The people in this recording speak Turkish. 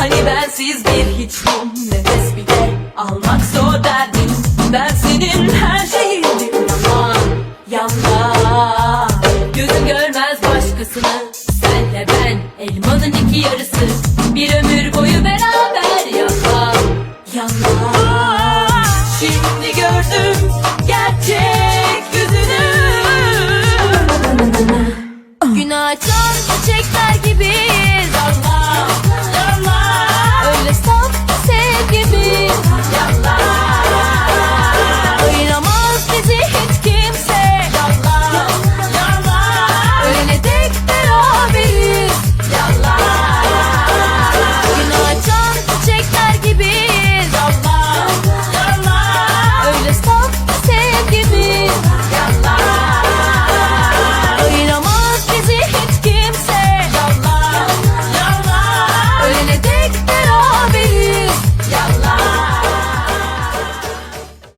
Hani bensiz bir hiçliğim Nefes bile almak zor derdim. Ben senin her şeyindim Yalan, yalan Gözüm görmez başkasını Senle ben elmanın iki yarısı. Bir ömür boyu beraber yalan Yalan Şimdi gördüm gerçek yüzünü. Gün açan çiçekler gibiyiz Allah